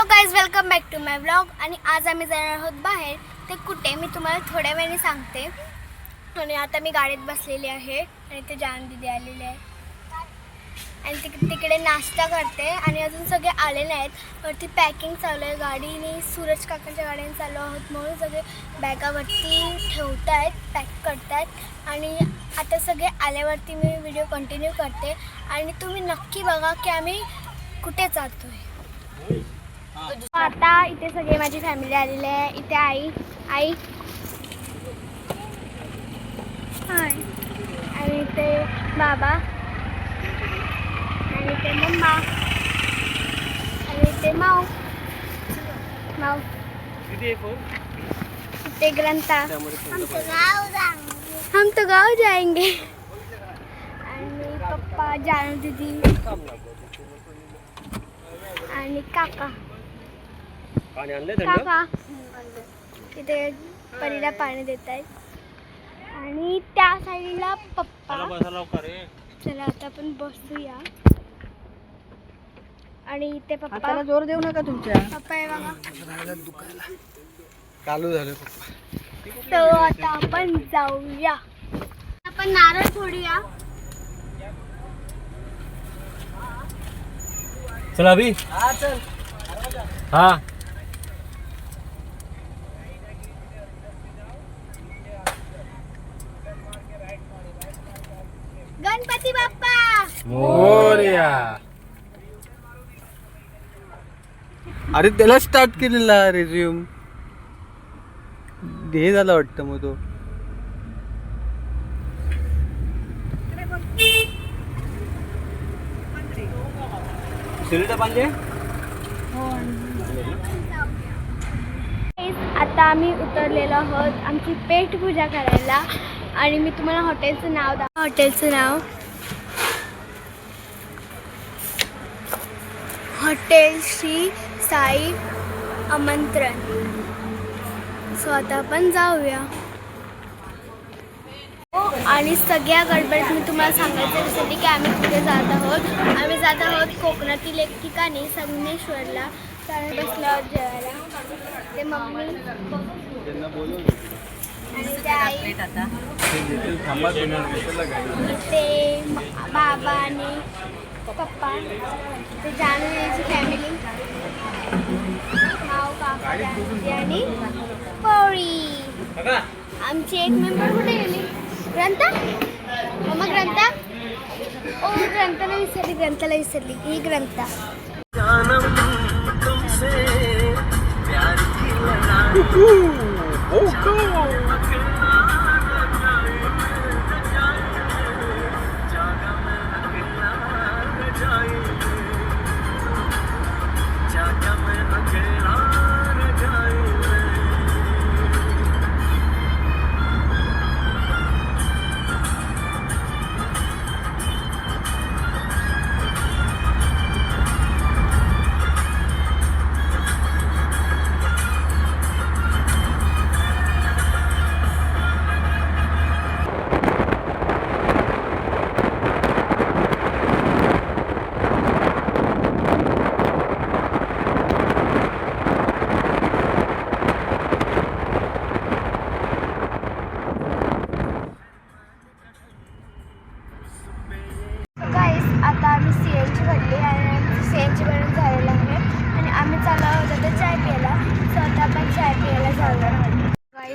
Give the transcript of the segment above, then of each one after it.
Hello guys welcome back to my blog आणि आज आम्ही जाणार आहोत बाहेर. ते कुठे? मी तुम्हाला थोड्या वेळाने सांगते. आणि आता मी गाडीत बसलेली आहे. आणि ते जान दिदी आलेले आहे. आणि तिक तिकडे नाश्ता करते. आणि अजून सगळे आले नाहीत. वरती पॅकिंग चालू आहे. गाडीने सूरज काकांच्या गाडीने चालू आहोत म्हणून सगळे बॅगावरती ठेवत आहेत पॅक करतायत. आणि आता सगळे आल्यावरती मी व्हिडिओ कंटिन्यू करते. आणि तुम्ही नक्की बघा की आम्ही कुठे जातो आहे आता इथे सगळे माझी फॅमिली आलेली आहे. इथे आई आई. हाय आणि इथे बाबा. आणि इथे मम्मा. आणि इथे माऊ. माऊ. इथे ग्रंथा. हम तो गाँव जाएंगे. आणि पप्पा जानू दीदी. आणि काका. पाणी आणलंय काका तिथे परीला पाणी देत आहेत आणि त्या साईडला पप्पा. बसा लवकर रे चला आता आपण बसूया. आणि इथे पप्पा. हाताला जोर देऊ नका तुमच्या. पप्पा आहे बघा. चालू झालं तर आता आपण जाऊया. आपण नारळ फोडूया. चला अभि. हा. गणपती बाप्पा. मोरया. अरे त्याला स्टार्ट केलेला रेझ्युम हे झालं वाटतं मग तो. आता आम्ही उतरलेलो आहोत. आमची पेट पूजा करायला. आणि मी तुम्हाला हॉटेलचं नाव दा हॉटेलचं नाव. हॉटेल श्री साई आमंत्रण. सो आता आपण जाऊया. हो, आणि सगळ्या गडबडीत मी तुम्हाला सांगायचं विसरली की आम्ही कुठे जात आहोत. आम्ही जात आहोत कोकणातील एक ठिकाणी संगमेश्वरला. कारण बसल्यावर जेवायला. ते मम्मी आणि ते आई. ते म- बाबा आणि पप्पा ते फॅमिली माव काका जानवी आणि पोळी. आमची एक मेंबर कुठे गेली? ग्रंथा? मम्मा ग्रंथा? ओ ग्रंथाला विसरली ग्रंथाला विसरली. ही ग्रंथा. गाईस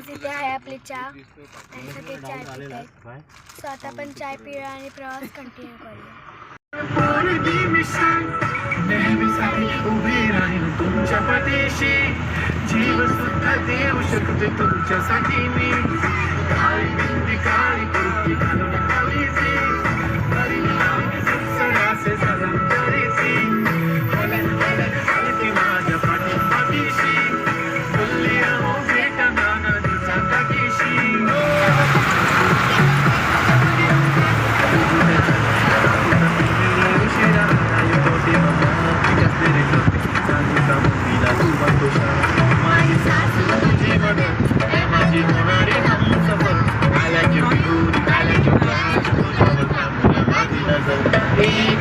गाईस इथे आहे आपली चहा. आणि सगळे चाय पित सो आता आपण चाय पिऊया आणि प्रवास कंटिन्यू करूया. नेहमीसाठी उभी राहील तुमच्या पाठीशी. जीव सुद्धा देऊ शकते तुमच्यासाठी मी. काळी काळी baby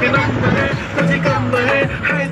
自己干了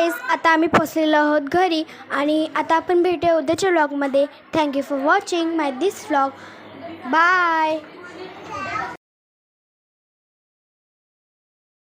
गाईज आता आम्ही पोचलेलो आहोत घरी आणि आता आपण भेटूया उद्याच्या व्लॉगमध्ये thank you for watching my this vlog bye